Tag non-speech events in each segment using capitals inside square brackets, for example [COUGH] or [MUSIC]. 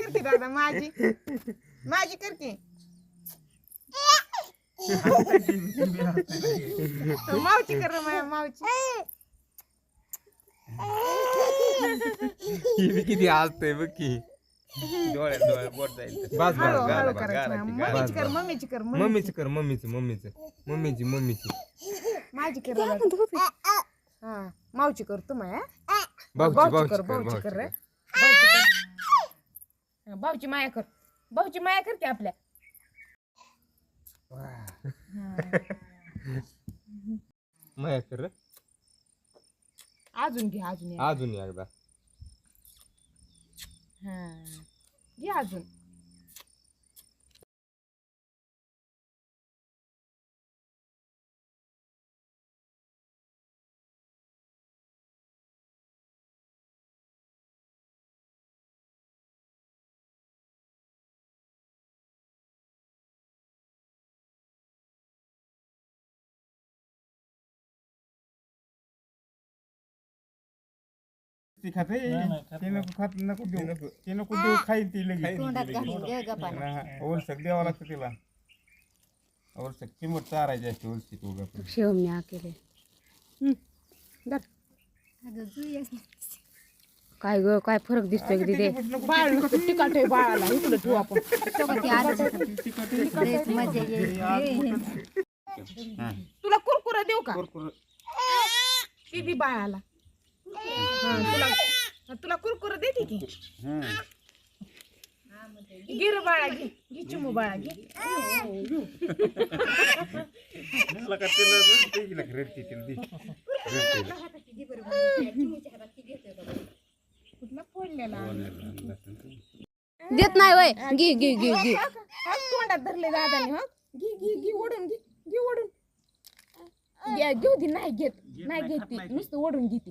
करते दादा माझी. माझी करते. मावची कर माझ्या मावची ही किती हसतंय बघ की. डोळ्यात डोळ्यात बोट जाईल बस हळू हळू करायचं मम्मीची कर. मम्मीची कर मम्मी मम्मीची कर मम्मीची मम्मीची. मम्मीची मम्मीची. माझी कर. हा मावची कर तू माया. भाऊची कर भाऊची कर रे. कर. भाऊची कर. भाऊची माया कर. भाऊची माया कर की आपल्या माया कर रे. अजून घे अजून एक. अजून एकदा. हा. घे अजून. ती खाते ते नको खात नको देऊ. ते नको. देऊ खाईल ती लगेच. तोंडात घालून ग गपाला ओलसक द्यावं लागतं तिला. ओलसक चिमट चारायची असते ओलशी तू गप शेवम्या केले धर. काय ग काय फरक दिसतोय ग तिथे? बाळ नको तिखट आहे बाळाला. इकडे ठेवू आपण. तुला कुरकुरा देऊ का? दे बाळाला. तुला हा, तुला कुरकुरा देते की? गिर बाळा घे. घे चिमू बाळा घे. कुठला फोडलेला? देत नाही वय. घे घे घे घे. हा, तोंडात धरले दादाने हा? घे घे घे ओढून घे घे ओढून. घे, घेऊ दे नाही घेत नाही घेत ती. नुसतं ओढून घेते.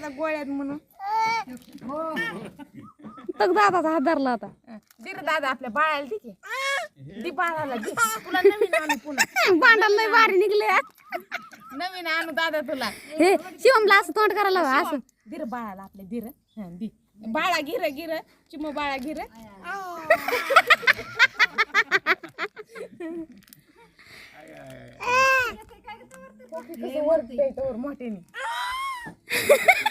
आता गोळ्यात म्हणून. तक दादाचा हात धरला आता. हं. दे रे दादा आपल्या बाळाला दे की. दे बाळाला दे. तुला नवीन आणू पुन्हा. भांडण लय भारी निघले नवीन आणू दादा तुला. हे शिवमला असं तोंड करायला हवं, असं. दिर बाळाला आपल्या दिर हं दि. बाळा गिर गिर चिमू बाळा गिर मोठ्याने. [LAUGHS]